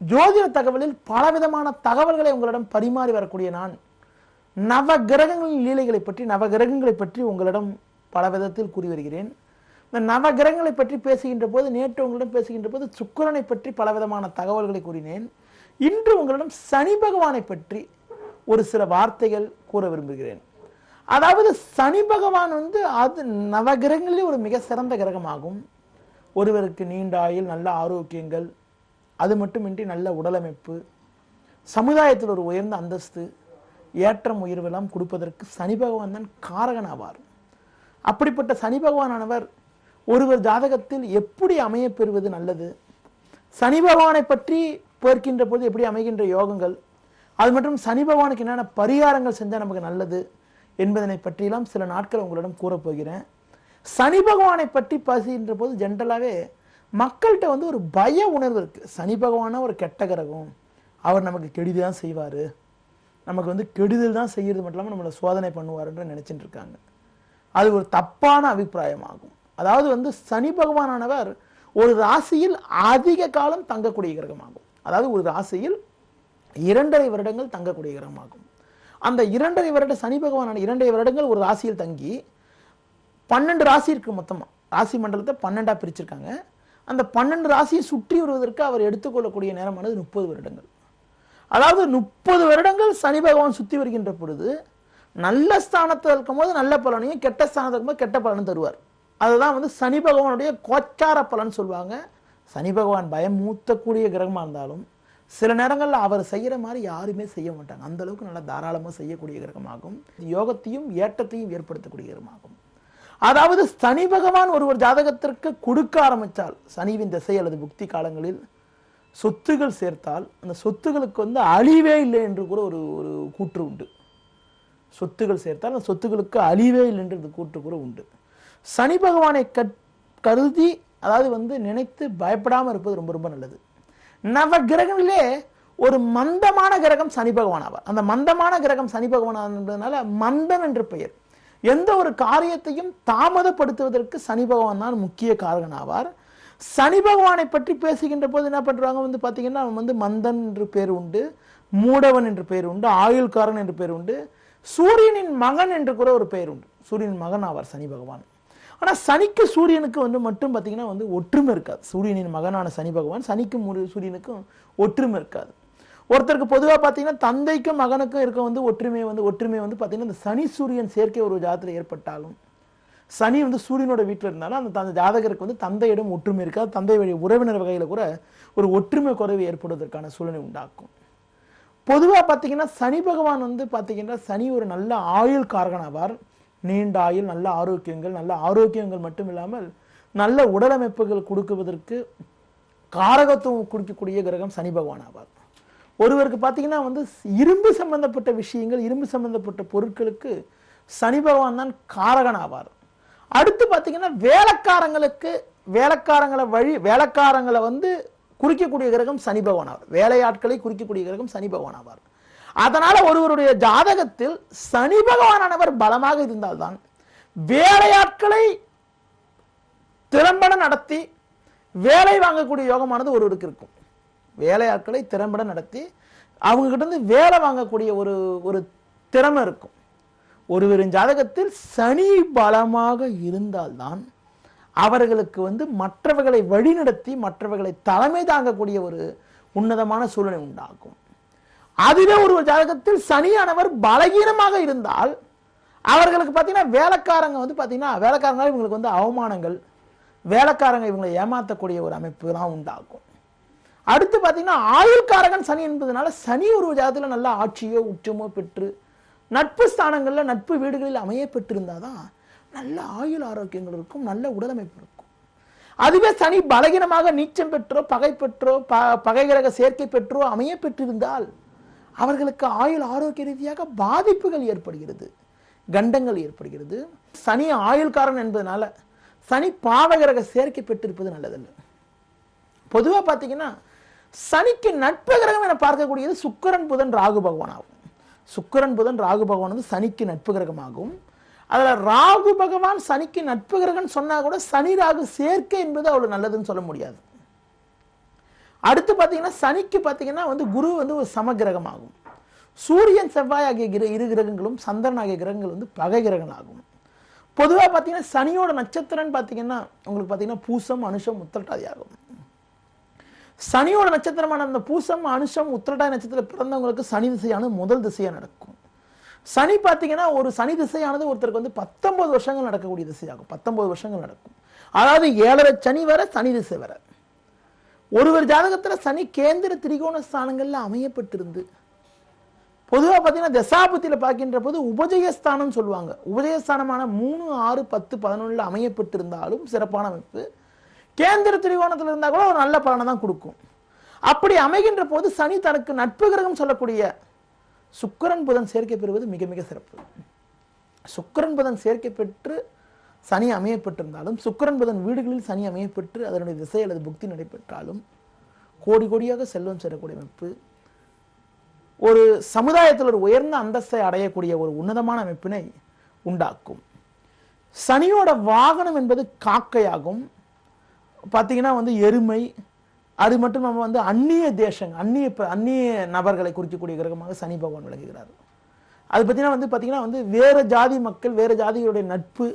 ஜோதிட தகவலில் பலவிதமான தகவல்களை உங்களிடம் பரிமாறி வரக்கூடிய நான் நவ கிரகங்களின் லீலைகளை பற்றி நவ கிரகங்களை பற்றி உங்களிடம் பல விதத்தில் கூறி வருகிறேன். இந்த நவ கிரகங்களை பற்றி பேசுகின்ற போது நேற்று உங்களிடம் பேசுகின்ற போது சுக்கரனை பற்றி பலவிதமான தகவல்களை கூறினேன். இன்று உங்களிடம் சனி பகவானை பற்றி ஒரு சில வார்த்தைகள் கூற விரும்புகிறேன். அதாவது சனி பகவான் வந்து அது நவ கிரகங்களிலே ஒரு மிக சிறந்த கிரகமாகும். ஒருவருக்கு நீண்ட ஆயுள் நல்ல ஆரோக்கியங்கள் அது மட்டுமின்றி நல்ல உடலமைப்பு சமுதாயத்தில் ஒரு உயர்ந்த அந்தஸ்து ஏற்றம் உயர்வெல்லாம் கொடுப்பதற்கு சனி பகவான் தான் காரகன் ஆவார் அப்படிப்பட்ட சனி பகவானானவர் ஒருவர் ஜாதகத்தில் எப்படி அமைய பெறுவது நல்லது சனி பகவானை பற்றி பேர்க்கின்ற போது எப்படி அமைகின்ற யோகங்கள் அது மற்றும் சனி பகவானுக்கு என்னென்ன பரிகாரங்கள் செஞ்சால் நமக்கு நல்லது என்பதனை பற்றியெல்லாம் சில நாட்கள் உங்களிடம் கூறப்போகிறேன் சனி பகவானை பற்றி பேசுகின்ற போது ஜென்ரலாகவே மக்கள்கிட்ட வந்து ஒரு பய உணர்வு இருக்குது சனி பகவானா ஒரு கெட்ட கிரகம். அவர் நமக்கு கெடுதி தான் செய்வார். நமக்கு வந்து கெடுதல் தான் செய்கிறது மட்டும் இல்லாமல் நம்மளை சோதனை பண்ணுவாருன்னு நினச்சிட்டு இருக்காங்க. அது ஒரு தப்பான அபிப்பிராயமாகும் அதாவது வந்து சனி பகவானானவர் ஒரு ராசியில் அதிக காலம் தங்கக்கூடிய கிரகமாகும். அதாவது ஒரு ராசியில் இரண்டரை வருடங்கள் தங்கக்கூடிய கிரகமாகும். அந்த இரண்டரை வருட சனி பகவானான இரண்டரை வருடங்கள் ஒரு ராசியில் தங்கி பன்னெண்டு ராசி இருக்குது மொத்தமாக ராசி மண்டலத்தை பன்னெண்டாக பிரிச்சிருக்காங்க. அந்த பன்னெண்டு ராசியை சுற்றி வருவதற்கு அவர் எடுத்துக்கொள்ளக்கூடிய நேரமானது முப்பது வருடங்கள். அதாவது முப்பது வருடங்கள் சனி பகவான் சுற்றி வருகின்ற பொழுது நல்ல ஸ்தானத்தில் இருக்கும்போது நல்ல பலனையும் கெட்ட ஸ்தானத்தில் இருக்கும்போது கெட்ட பலனும் தருவார். அதுதான் வந்து சனி பகவானுடைய கோச்சார பலன் சொல்லுவாங்க. சனி பகவான் பயமூத்தக்கூடிய கிரகமாக இருந்தாலும் சில நேரங்களில் அவர் செய்கிற மாதிரி யாருமே செய்ய மாட்டாங்க. அந்தளவுக்கு நல்லா தாராளமாக செய்யக்கூடிய கிரகமாகும். யோகத்தையும் ஏற்றத்தையும் ஏற்படுத்தக்கூடிய கிரகமாகும். அதாவது சனி பகவான் ஒருவர் ஜாதகத்திற்கு கொடுக்க ஆரம்பித்தால் சனிவின் திசை அல்லது புக்தி காலங்களில் சொத்துகள் சேர்த்தால் அந்த சொத்துகளுக்கு வந்து அழிவே இல்லை என்று கூட ஒரு ஒரு கூற்று உண்டு. சொத்துகள் சேர்த்தால் அந்த சொத்துகளுக்கு அழிவே இல்லை என்று கூற்று கூட உண்டு. சனி பகவானை கட் கருதி அதாவது வந்து நினைத்து பயப்படாமல் இருப்பது ரொம்ப ரொம்ப நல்லது. நவ கிரகங்களிலே ஒரு மந்தமான கிரகம் சனி பகவான் ஆவார். அந்த மந்தமான கிரகம் சனி பகவான் என்பதனால மந்தன் என்று பெயர். எந்த ஒரு காரியத்தையும் தாமதப்படுத்துவதற்கு சனி பகவான் தான் முக்கிய காரகன் ஆவார் சனி பகவானை பற்றி பேசுகின்ற போது என்ன பண்ணுறாங்க வந்து பார்த்தீங்கன்னா அவன் வந்து மந்தன் என்று பேர் உண்டு மூடவன் என்று பெயர் உண்டு ஆயுள்காரன் என்று பெயர் உண்டு சூரியனின் மகன் என்று கூட ஒரு பெயர் உண்டு. சூரியனின் மகன் ஆவார் சனி பகவான். ஆனால் சனிக்கு சூரியனுக்கு வந்து மட்டும் பார்த்தீங்கன்னா வந்து ஒற்றுமை இருக்காது. சூரியனின் மகனான சனி பகவான் சனிக்கும் சூரியனுக்கும் ஒற்றுமை இருக்காது. ஒருத்தருக்கு பொதுவாக பார்த்தீங்கன்னா தந்தைக்கும் மகனுக்கும் இருக்க வந்து ஒற்றுமை வந்து ஒற்றுமை வந்து பார்த்தீங்கன்னா இந்த சனி சூரியன் சேர்க்கை ஒரு ஜாதத்தில் ஏற்பட்டாலும் சனி வந்து சூரியனோட வீட்டில் இருந்தாலும் அந்த அந்த ஜாதகருக்கு வந்து தந்தையிடம் ஒற்றுமை இருக்காது தந்தை வழி உறவினர் வகையில் கூட ஒரு ஒற்றுமை குறைவு ஏற்படுவதற்கான சூழ்நிலை உண்டாக்கும். பொதுவாக பார்த்தீங்கன்னா சனி பகவான் வந்து பார்த்தீங்கன்னா சனி ஒரு நல்ல ஆயுள் காரகனாவார். நீண்ட ஆயுள் நல்ல ஆரோக்கியங்கள் நல்ல ஆரோக்கியங்கள் மட்டும் இல்லாமல் நல்ல உடலமைப்புகள் கொடுக்குவதற்கு காரகத்துவம் கொடுக்கக்கூடிய கிரகம் சனி பகவான் ஆவார் ஒருவருக்கு பார்த்தீங்கன்னா வந்து இரும்பு சம்பந்தப்பட்ட விஷயங்கள் இரும்பு சம்பந்தப்பட்ட பொருட்களுக்கு சனி பகவான் தான் காரகன் ஆவார் அடுத்து பார்த்தீங்கன்னா வேலைக்காரங்களுக்கு வேலைக்காரங்களை வழி வேலைக்காரங்களை வந்து குறிக்கக்கூடிய கிரகம் சனி பகவான் ஆவார் வேலையாட்களை குறிக்கக்கூடிய கிரகம் சனி பகவான் ஆவார் அதனால ஒருவருடைய ஜாதகத்தில் சனி பகவானானவர் பலமாக இருந்தால்தான் வேலையாட்களை திறம்பட நடத்தி வேலை வாங்கக்கூடிய யோகமானது ஒருவருக்கு இருக்கும். வேலையாட்களை திறம்பட நடத்தி அவங்கக்கிட்டேருந்து வேலை வாங்கக்கூடிய ஒரு ஒரு திறமை இருக்கும். ஒருவரின் ஜாதகத்தில் சனி பலமாக இருந்தால்தான் அவர்களுக்கு வந்து மற்றவர்களை வழிநடத்தி மற்றவர்களை தலைமை தாங்கக்கூடிய ஒரு உன்னதமான சூழ்நிலை உண்டாகும். அதுவே ஒரு ஜாதகத்தில் சனியானவர் பலகீனமாக இருந்தால் அவர்களுக்கு பார்த்தீங்கன்னா வேலைக்காரங்க வந்து பார்த்தீங்கன்னா வேலைக்காரங்க இவங்களுக்கு வந்து அவமானங்கள் வேலைக்காரங்க இவங்களை ஏமாற்றக்கூடிய ஒரு அமைப்பு தான் உண்டாகும். அடுத்து பார்த்தீங்கன்னா ஆயுள்காரகன் சனி என்பதனால சனி ஒரு ஜாதத்தில் நல்ல ஆட்சியோ உச்சமோ பெற்று நட்பு ஸ்தானங்களில் நட்பு வீடுகளில் அமைய பெற்றிருந்தாதான் நல்ல ஆயுள் ஆரோக்கியங்கள் இருக்கும் நல்ல உடலமைப்பு இருக்கும். அதுவே சனி பலகீனமாக நீச்சம் பெற்றோ பகை பெற்றோ ப பகை கிரக சேர்க்கை பெற்றோ அமைய பெற்றிருந்தால் அவர்களுக்கு ஆயுள் ஆரோக்கிய ரீதியாக பாதிப்புகள் ஏற்படுகிறது கண்டங்கள் ஏற்படுகிறது. சனி ஆயுள்காரன் என்பதனால சனி பாவகிரக சேர்க்கை பெற்றிருப்பது நல்லதல்ல. பொதுவாக பார்த்தீங்கன்னா சனிக்கு நட்பகிரகம் என பார்க்கக்கூடியது சுக்கரன் புதன் ராகு பகவான் ஆகும் சுக்கிரன் புதன் ராகு பகவான் வந்து சனிக்கு நட்பு கிரகமாகும். அதில் ராகு பகவான் சனிக்கு நட்பு கிரகம் சொன்னா கூட சனி ராகு சேர்க்கை என்பது அவ்வளவு நல்லதுன்னு சொல்ல முடியாது. அடுத்து பார்த்தீங்கன்னா சனிக்கு பார்த்தீங்கன்னா வந்து குரு வந்து ஒரு சமகிரகம் ஆகும் சூரியன் செவ்வாய் ஆகிய கிர இரு கிரகங்களும் சந்திரன் ஆகிய கிரகங்கள் வந்து பகை கிரகங்கள் ஆகும் பொதுவாக பார்த்தீங்கன்னா சனியோட நட்சத்திரம்னு பார்த்தீங்கன்னா உங்களுக்கு பார்த்தீங்கன்னா பூசம் அனுஷம் முத்தட்டாதி ஆகும். சனியோட நட்சத்திரமான அந்த பூசம் அனுஷம் உத்திரட்டாய் நட்சத்திரம் பிறந்தவங்களுக்கு சனி திசையானது முதல் திசையா நடக்கும். சனி பார்த்தீங்கன்னா ஒரு சனி திசையானது ஒருத்தருக்கு வந்து பத்தொன்பது வருஷங்கள் நடக்கக்கூடிய திசையாகும். பத்தொன்பது வருஷங்கள் நடக்கும். அதாவது ஏழரை சனி வர சனி திசை வர. ஒருவர் ஜாதகத்துல சனி கேந்திர திரிகோண ஸ்தானங்கள்ல அமையப்பட்டிருந்து பொதுவாக பார்த்தீங்கன்னா தசாபத்தியில் பார்க்கின்ற போது உபஜயஸ்தானம் சொல்லுவாங்க. உபஜயஸ்தானமான மூணு ஆறு பத்து பதினொன்றில் அமையப்பட்டிருந்தாலும் சிறப்பான அமைப்பு. கேந்திர திரிகோணத்தில் இருந்தால் கூட ஒரு நல்ல பலனை தான் கொடுக்கும். அப்படி அமைகின்ற போது சனி தனக்கு நட்பு கிரகம் சொல்லக்கூடிய சுக்கரன் புதன் சேர்க்கை பெறுவது மிக மிக சிறப்பு. சுக்கரன் புதன் சேர்க்கை பெற்று சனி அமையப்பட்டிருந்தாலும் சுக்கரன் புதன் வீடுகளில் சனி அமையப்பெற்று அதனுடைய திசை அல்லது புக்தி நடைபெற்றாலும் கோடி கோடியாக செல்வம் சேரக்கூடிய அமைப்பு. ஒரு சமுதாயத்தில் ஒரு உயர்ந்த அந்தஸ்தை அடையக்கூடிய ஒரு உன்னதமான அமைப்பினை உண்டாக்கும். சனியோட வாகனம் என்பது காக்கையாகும். பார்த்தீங்கன்னா வந்து எருமை அது மட்டும் நம்ம வந்து அந்நிய தேசங்கள் அந்நிய அந்நிய நபர்களை குறிக்கக்கூடிய கிரகமாக சனி பகவான் விளங்குகிறார். அது பார்த்தீங்கன்னா வந்து பார்த்தீங்கன்னா வந்து வேறு ஜாதி மக்கள் வேறு ஜாதிகளுடைய நட்பு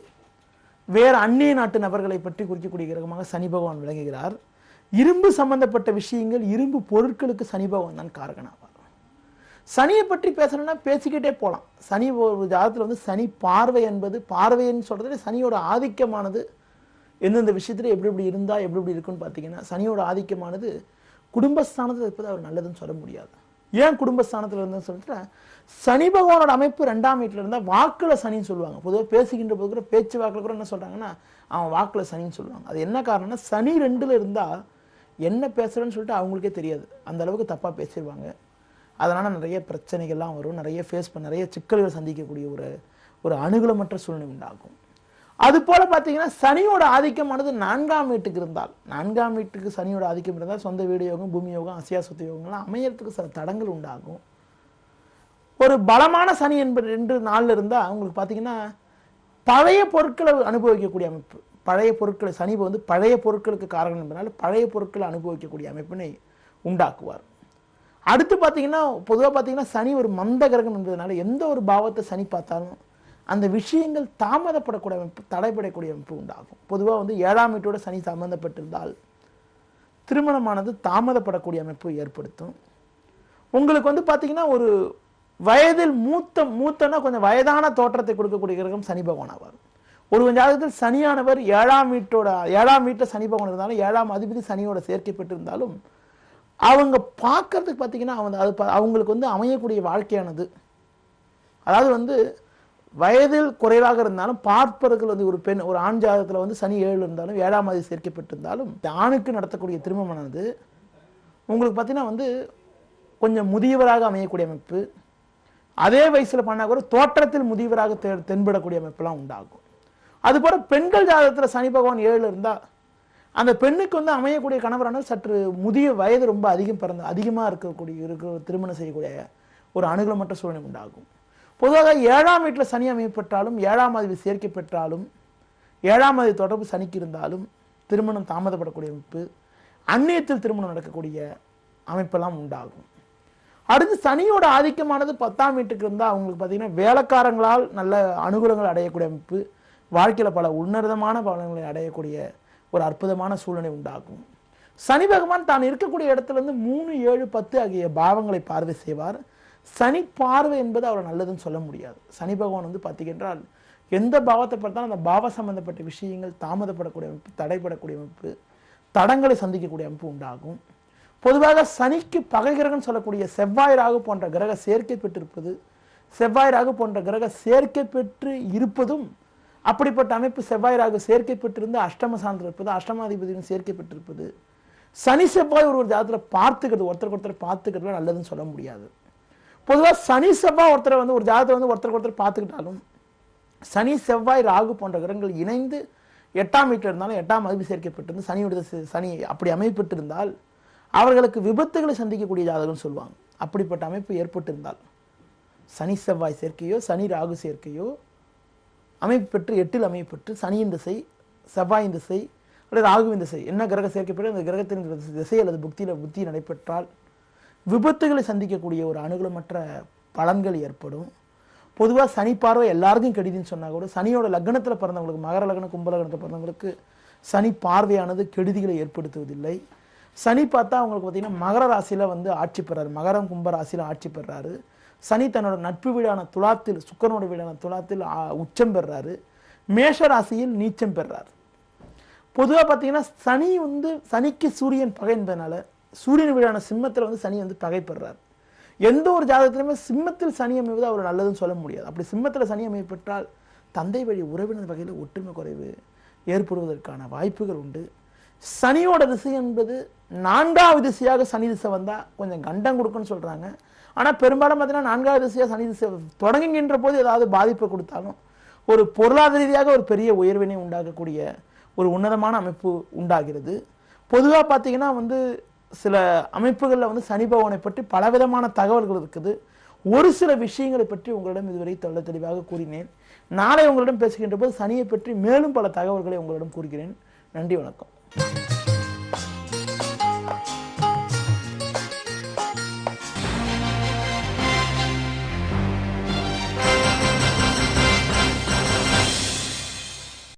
வேறு அந்நிய நாட்டு நபர்களை பற்றி குறிக்கக்கூடிய கிரகமாக சனி பகவான் விளங்குகிறார். இரும்பு சம்பந்தப்பட்ட விஷயங்கள் இரும்பு பொருட்களுக்கு சனி பகவான் தான் காரகனாவார். சனியை பற்றி பேசணும்னா பேசிக்கிட்டே போகலாம் சனி ஒரு ஜாதத்தில் வந்து சனி பார்வை என்பது பார்வைன்னு சொல்றதுல சனியோட ஆதிக்கமானது எந்தெந்த விஷயத்தில் எப்படி எப்படி இருந்தா எப்படி எப்படி இருக்குன்னு பார்த்தீங்கன்னா சனியோட ஆதிக்கமானது குடும்பஸ்தானத்தில் இருப்பது அவர் நல்லதுன்னு சொல்ல முடியாது. ஏன் குடும்பஸ்தானத்தில் இருந்ததுன்னு சொல்லிட்டு சனி பகவானோட அமைப்பு ரெண்டாம் வீட்டில் இருந்தால் வாக்கில் சனின்னு சொல்லுவாங்க. பொதுவாக பேசுகின்ற போது கூட பேச்சு வாக்கில் கூட என்ன சொல்கிறாங்கன்னா அவன் வாக்கில் சனின்னு சொல்லுவாங்க. அது என்ன காரணம்னா சனி ரெண்டில் இருந்தால் என்ன பேசுகிறேன்னு சொல்லிட்டு அவங்களுக்கே தெரியாது. அந்த அளவுக்கு தப்பாக பேசிடுவாங்க அதனால் நிறைய பிரச்சனைகள்லாம் வரும். நிறைய ஃபேஸ் பண்ண நிறைய சிக்கல்கள் சந்திக்கக்கூடிய ஒரு ஒரு அணுகலமற்ற சூழ்நிலை உண்டாகும். அது போல பார்த்தீங்கன்னா சனியோட ஆதிக்கமானது நான்காம் வீட்டுக்கு இருந்தால். நான்காம் வீட்டுக்கு சனியோட ஆதிக்கம் இருந்தால் சொந்த வீடு யோகம் பூமி யோகம் அசியா சொத்து யோகம்லாம் அமையறதுக்கு சில தடங்கள் உண்டாகும். ஒரு பலமான சனி என்பது ரெண்டு நாளில் இருந்தால் உங்களுக்கு பார்த்தீங்கன்னா பழைய பொருட்களை அனுபவிக்கக்கூடிய அமைப்பு. பழைய பொருட்களை சனி வந்து பழைய பொருட்களுக்கு காரணம் என்பதனால பழைய பொருட்களை அனுபவிக்கக்கூடிய அமைப்பினை உண்டாக்குவார். அடுத்து பார்த்தீங்கன்னா பொதுவாக பார்த்தீங்கன்னா சனி ஒரு மந்த கிரகம் என்பதனால எந்த ஒரு பாவத்தை சனி பார்த்தாலும் அந்த விஷயங்கள் தாமதப்படக்கூடிய அமைப்பு தடைபடக்கூடிய அமைப்பு உண்டாகும். பொதுவாக வந்து ஏழாம் வீட்டோட சனி சம்பந்தப்பட்டிருந்தால் திருமணமானது தாமதப்படக்கூடிய அமைப்பு ஏற்படுத்தும். உங்களுக்கு வந்து பார்த்தீங்கன்னா ஒரு வயதில் மூத்த மூத்தனா கொஞ்சம் வயதான தோற்றத்தை கொடுக்கக்கூடிய கிரகம் சனி பகவான் ஆவார் ஒரு காலத்தில் சனியானவர் ஏழாம் வீட்டோட ஏழாம் வீட்டில் சனி பகவான் இருந்தாலும் ஏழாம் அதிபதி சனியோட சேர்க்கை பெற்றிருந்தாலும் அவங்க பார்க்கறதுக்கு பார்த்தீங்கன்னா அவங்க அது ப- அவங்களுக்கு வந்து அமையக்கூடிய வாழ்க்கையானது. அதாவது வந்து வயதில் குறைவாக இருந்தாலும் பார்ப்பதற்கு வந்து ஒரு பெண் ஒரு ஆண் ஜாதகத்தில் வந்து சனி ஏழு இருந்தாலும் ஏழாம் அதிபதி சேர்க்கப்பட்டிருந்தாலும் இந்த ஆணுக்கு நடத்தக்கூடிய திருமணமானது உங்களுக்கு பார்த்தீங்கன்னா வந்து கொஞ்சம் முதியவராக அமையக்கூடிய அமைப்பு. அதே வயசில் பண்ணால் கூட தோற்றத்தில் முதியவராக தெ- தென்படக்கூடிய அமைப்பெல்லாம் உண்டாகும். அதுபோல் பெண்கள் ஜாதகத்தில் சனி பகவான் ஏழு இருந்தால் அந்த பெண்ணுக்கு வந்து அமையக்கூடிய கணவரான சற்று முதிய வயது ரொம்ப அதிகம் பிறந்த அதிகமாக இருக்கக்கூடிய இருக்க திருமணம் செய்யக்கூடிய ஒரு அணுகலமற்ற சூழ்நிலை உண்டாகும். பொதுவாக ஏழாம் வீட்டில் சனி அமைப்பெற்றாலும் ஏழாம் அதிபதி சேர்க்கை பெற்றாலும் ஏழாம் அதிபதி தொடர்பு சனிக்கு இருந்தாலும் திருமணம் தாமதப்படக்கூடிய அமைப்பு அந்நியத்தில் திருமணம் நடக்கக்கூடிய அமைப்பெல்லாம் உண்டாகும். அடுத்து சனியோட ஆதிக்கமானது பத்தாம் வீட்டுக்கு இருந்தால் அவங்களுக்கு பார்த்திங்கன்னா வேலைக்காரங்களால் நல்ல அனுகூலங்கள் அடையக்கூடிய அமைப்பு வாழ்க்கையில் பல உன்னதமான பலன்களை அடையக்கூடிய ஒரு அற்புதமான சூழ்நிலை உண்டாகும். சனி பகவான் தான் இருக்கக்கூடிய இடத்துல இருந்து மூணு ஏழு பத்து ஆகிய பாவங்களை பார்வை செய்வார். சனி பார்வை என்பது அவர் நல்லதுன்னு சொல்ல முடியாது. சனி பகவான் வந்து பார்த்தீங்கன்றால் எந்த பாவத்தை பார்த்தாலும் அந்த பாவ சம்பந்தப்பட்ட விஷயங்கள் தாமதப்படக்கூடிய அமைப்பு தடைப்படக்கூடிய அமைப்பு தடங்களை சந்திக்கக்கூடிய அமைப்பு உண்டாகும். பொதுவாக சனிக்கு பகை கிரகம் சொல்லக்கூடிய செவ்வாய் ராகு போன்ற கிரக சேர்க்கை பெற்றிருப்பது செவ்வாய் ராகு போன்ற கிரக சேர்க்கை பெற்று இருப்பதும் அப்படிப்பட்ட அமைப்பு செவ்வாய் ராகு சேர்க்கை பெற்றிருந்து அஷ்டம சார்ந்து இருப்பது அஷ்டமாதிபதியும் சேர்க்கை பெற்றிருப்பது சனி செவ்வாய் ஒரு ஒரு ஜாதத்தில் பார்த்துக்கிறது ஒருத்தருக்கு ஒருத்தர் பார்த்துக்கிறது நல்லதுன்னு சொல்ல முடியாது. பொதுவாக சனி செவ்வாய் ஒருத்தரை வந்து ஒரு ஜாதகத்தை வந்து ஒருத்தருக்கு ஒருத்தர் பார்த்துக்கிட்டாலும் சனி செவ்வாய் ராகு போன்ற கிரகங்கள் இணைந்து எட்டாம் வீட்டில் இருந்தாலும் எட்டாம் அதிபதி சேர்க்கப்பட்டிருந்து சனியுடைய சனி அப்படி அமைப்பட்டிருந்தால் அவர்களுக்கு விபத்துகளை சந்திக்கக்கூடிய ஜாதகம் சொல்லுவாங்க. அப்படிப்பட்ட அமைப்பு ஏற்பட்டிருந்தால் சனி செவ்வாய் சேர்க்கையோ சனி ராகு சேர்க்கையோ அமைப்பு பெற்று எட்டில் அமைப்பெற்று சனியின் திசை செவ்வாயின் திசை அல்லது ராகுவின் திசை என்ன கிரக சேர்க்கப்பட்டு அந்த கிரகத்தின் திசை அல்லது புக்தியில் புத்தி நடைபெற்றால் விபத்துகளை சந்திக்கக்கூடிய ஒரு அனுகூலமற்ற பலன்கள் ஏற்படும். பொதுவாக சனி பார்வை எல்லாருக்கும் கெடுதின்னு சொன்னால் கூட சனியோட லக்னத்தில் பிறந்தவங்களுக்கு மகர லக்ன கும்ப லக்னத்தில் பிறந்தவங்களுக்கு சனி பார்வையானது கெடுதிகளை ஏற்படுத்துவதில்லை. சனி பார்த்தா அவங்களுக்கு பார்த்திங்கன்னா மகர ராசியில் வந்து ஆட்சி பெறாரு. மகரம் கும்ப ராசியில் ஆட்சி பெறாரு. சனி தன்னோட நட்பு வீடான துலாத்தில் சுக்கரனோட வீடான துலாத்தில் உச்சம் பெறாரு. மேஷ ராசியில் நீச்சம் பெறார். பொதுவாக பார்த்தீங்கன்னா சனி வந்து சனிக்கு சூரியன் பகை என்பதனால சூரியன் வீடான சிம்மத்தில் வந்து சனி வந்து பகைப்படுறார் எந்த ஒரு ஜாதகத்திலுமே சிம்மத்தில் சனி அமைவது அவர் நல்லதுன்னு சொல்ல முடியாது. அப்படி சிம்மத்தில் சனி அமைப்பெற்றால் தந்தை வழி உறவினர் வகையில் ஒற்றுமை குறைவு ஏற்படுவதற்கான வாய்ப்புகள் உண்டு. சனியோட திசை என்பது நான்காவது திசையாக சனி திசை வந்தால் கொஞ்சம் கண்டம் கொடுக்குன்னு சொல்கிறாங்க ஆனால் பெரும்பாலும் பார்த்தீங்கன்னா நான்காவது திசையாக சனி திசை தொடங்குகின்ற போது ஏதாவது பாதிப்பை கொடுத்தாலும் ஒரு பொருளாதார ரீதியாக ஒரு பெரிய உயர்வினை உண்டாக்கக்கூடிய ஒரு உன்னதமான அமைப்பு உண்டாகிறது. பொதுவாக பார்த்தீங்கன்னா வந்து சில அமைப்புகளில் வந்து சனி பகவானை பற்றி பலவிதமான தகவல்கள் இருக்குது. ஒரு சில விஷயங்களை பற்றி உங்களிடம் இதுவரை தெள்ள தெளிவாக கூறினேன். நாளை உங்களிடம் பேசுகின்ற போது சனியை பற்றி மேலும் பல தகவல்களை உங்களிடம் கூறுகிறேன். நன்றி வணக்கம்.